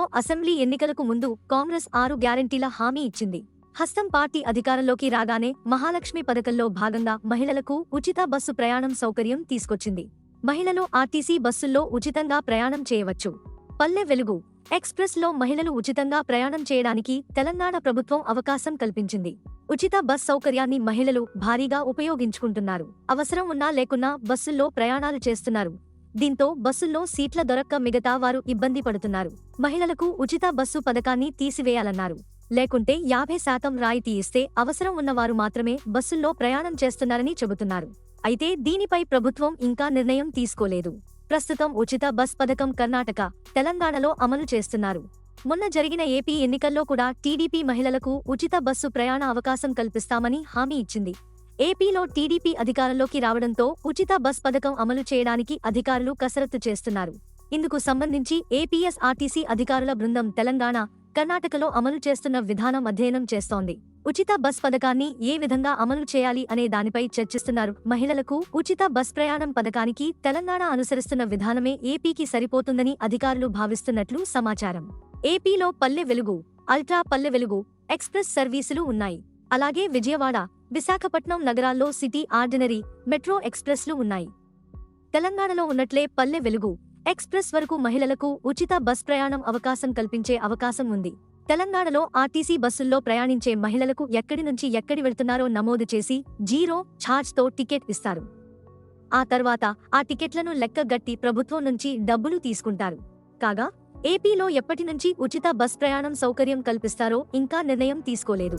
Assembly ఎన్నికలకు ముందు కాంగ్రెస్ ఆరు గ్యారంటీల హామీ ఇచ్చింది. హస్తం పార్టీ అధికారంలోకి రాగానే మహాలక్ష్మి పథకంలో భాగంగా మహిళలకు ఉచిత బస్సు ప్రయాణం సౌకర్యం తీసుకొచ్చింది. మహిళలు ఆర్టీసీ బస్సుల్లో ఉచితంగా ప్రయాణం చేయవచ్చు. పల్లె వెలుగు ఎక్స్ప్రెస్లో మహిళలు ఉచితంగా ప్రయాణం చేయడానికి తెలంగాణ ప్రభుత్వం అవకాశం కల్పించింది. ఉచిత బస్ సౌకర్యాన్ని మహిళలు భారీగా ఉపయోగించుకుంటున్నారు. అవసరం ఉన్నా లేకున్నా బస్సుల్లో ప్రయాణాలు చేస్తున్నారు. దీంతో బస్సుల్లో సీట్ల దొరక్క మిగతా వారు ఇబ్బంది పడుతున్నారు. మహిళలకు ఉచిత బస్సు పథకాన్ని తీసివేయాలన్నారు. లేకుంటే యాభై శాతం రాయితీ ఇస్తే అవసరం ఉన్నవారు మాత్రమే బస్సుల్లో ప్రయాణం చేస్తున్నారని చెబుతున్నారు. అయితే దీనిపై ప్రభుత్వం ఇంకా నిర్ణయం తీసుకోలేదు. ప్రస్తుతం ఉచిత బస్ పథకం కర్ణాటక తెలంగాణలో అమలు చేస్తున్నారు. మొన్న జరిగిన ఏపీ ఎన్నికల్లో కూడా టీడీపీ మహిళలకు ఉచిత బస్సు ప్రయాణ అవకాశం కల్పిస్తామని హామీ ఇచ్చింది. ఏపీలో టీడీపీ అధికారంలోకి రావడంతో ఉచిత బస్ పథకం అమలు చేయడానికి అధికారులు కసరత్తు చేస్తున్నారు. ఇందుకు సంబంధించి ఏపీఎస్ఆర్టీసీ అధికారుల బృందం తెలంగాణ కర్ణాటకలో అమలు చేస్తున్న విధానం అధ్యయనం చేస్తోంది. ఉచిత బస్ పథకాన్ని ఏ విధంగా అమలు చేయాలి అనే దానిపై చర్చిస్తున్నారు. మహిళలకు ఉచిత బస్ ప్రయాణం పథకానికి తెలంగాణ అనుసరిస్తున్న విధానమే ఏపీకి సరిపోతుందని అధికారులు భావిస్తున్నట్లు సమాచారం. ఏపీలో పల్లె వెలుగు అల్ట్రా పల్లె వెలుగు ఎక్స్ప్రెస్ సర్వీసులు ఉన్నాయి. అలాగే విజయవాడ విశాఖపట్నం నగరాల్లో సిటీ ఆర్డినరీ మెట్రో ఎక్స్ప్రెస్లు ఉన్నాయి. తెలంగాణలో ఉన్నట్లే పల్లె వెలుగు. ఎక్స్ప్రెస్ వరకు మహిళలకు ఉచిత బస్ ప్రయాణం అవకాశం కల్పించే అవకాశం ఉంది. తెలంగాణలో ఆర్టీసీ బస్సుల్లో ప్రయాణించే మహిళలకు ఎక్కడి నుంచి ఎక్కడి వెళ్తున్నారో నమోదు చేసి జీరో ఛార్జ్తో టికెట్ ఇస్తారు. ఆ తర్వాత ఆ టికెట్లను లెక్కగట్టి ప్రభుత్వం నుంచి డబ్బులు తీసుకుంటారు. కాగా ఏపీలో ఎప్పటి నుంచి ఉచిత బస్ ప్రయాణం సౌకర్యం కల్పిస్తారో ఇంకా నిర్ణయం తీసుకోలేదు.